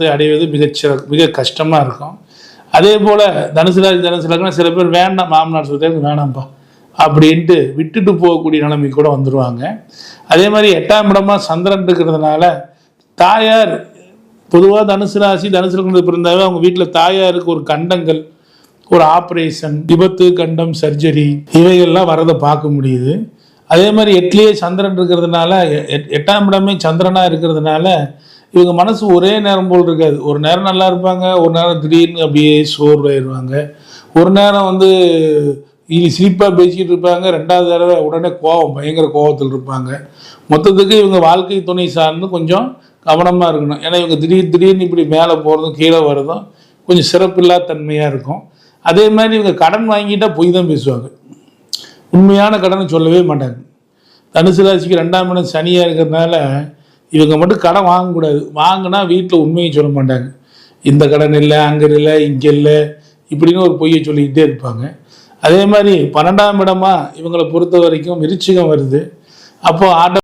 சந்தோஷத்தை அடைவது மிகச்சிற மிக கஷ்டமாக இருக்கும். அதே போல் தனுசு ராசி தனுசு லக்னம் சில பேர் வேண்டாம் மாமனார் சொல்லிட்டு வேணாம்ப்பா அப்படின்ட்டு விட்டுட்டு போகக்கூடிய நிலைமை கூட வந்துடுவாங்க அதே மாதிரி எட்டாம் இடமா சந்திரன் இருக்கிறதுனால தாயார் பொதுவாக தனுசு ராசி தனுசு லக்னத்தில் பிறந்தாவே அவங்க வீட்டில் தாயாருக்கு ஒரு கண்டங்கள் ஒரு ஆப்ரேஷன் விபத்து கண்டம் சர்ஜரி இவைகள்லாம் வரதை பார்க்க முடியுது. அதே மாதிரி எட்லேயே சந்திரன் இருக்கிறதுனால எட்- எட்டாம் இடமே சந்திரனாக இருக்கிறதுனால இவங்க மனசு ஒரே நேரம் போல் இருக்காது. ஒரு நேரம் நல்லா இருப்பாங்க ஒரு நேரம் திடீர்னு அப்படியே சோர்வாயிடுவாங்க ஒரு நேரம் வந்து இது சிரிப்பாக பேசிக்கிட்டு இருப்பாங்க ரெண்டாவது தடவை உடனே கோவம் பயங்கர கோவத்தில் இருப்பாங்க. மொத்தத்துக்கு இவங்க வாழ்க்கை துணை சார்ந்து கொஞ்சம் கவனமாக இருக்கணும். ஏன்னா இவங்க திடீர் திடீர்னு இப்படி மேலே போகிறதும் கீழே வர்றதும் கொஞ்சம் சிறப்பில்லா தன்மையாக இருக்கும். அதே மாதிரி இவங்க கடன் வாங்கிட்டால் பொய் தான் பேசுவாங்க. உண்மையான கடனை சொல்லவே மாட்டாங்க. தனுசு ராசிக்கு ரெண்டாம் இடம் சனியாக இருக்கிறதுனால இவங்க மட்டும் கடன் வாங்கக்கூடாது. வாங்கினா வீட்டில் உண்மையை சொல்ல மாட்டாங்க. இந்த கடன் இல்லை அங்கே இல்லை இங்கே இல்லை இப்படின்னு ஒரு பொய்யை சொல்லிக்கிட்டே இருப்பாங்க. அதே மாதிரி பன்னெண்டாம் இடமா இவங்களை பொறுத்த வரைக்கும் விருச்சிகம் வருது. அப்போது ஆட்ட